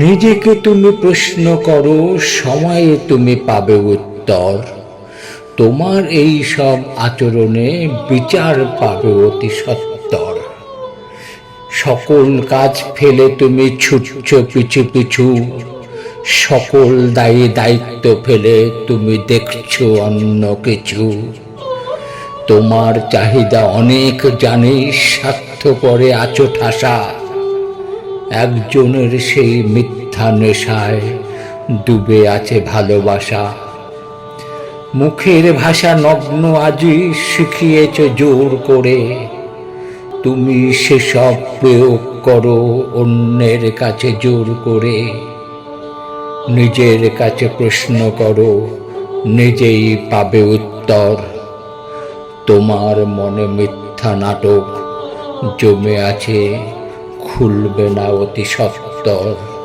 নিজেকে তুমি প্রশ্ন করো, সময়ে তুমি পাবে উত্তর। তোমার এই সব আচরণে বিচার পাবে অতি সত্তর। সকল কাজ ফেলে তুমি ছুটছ পিছু পিছু। সকল দায়ী দায়িত্ব ফেলে তুমি দেখছ অন্য কিছু। তোমার চাহিদা অনেক জানিস স্বার্থ পরে আছো ঠাসা। একজনের সেই মিথ্যা নেশায় ডুবে আছে ভালোবাসা। মুখের ভাষা নগ্ন আজি শিখিয়েছ জোর করে। তুমি সেসব প্রয়োগ করো অন্যের কাছে জোর করে। নিজের কাছে প্রশ্ন করো, নিজেই পাবে উত্তর। তোমার মনে মিথ্যা নাটক জমে আছে। খুলবে না অতি সত্তর।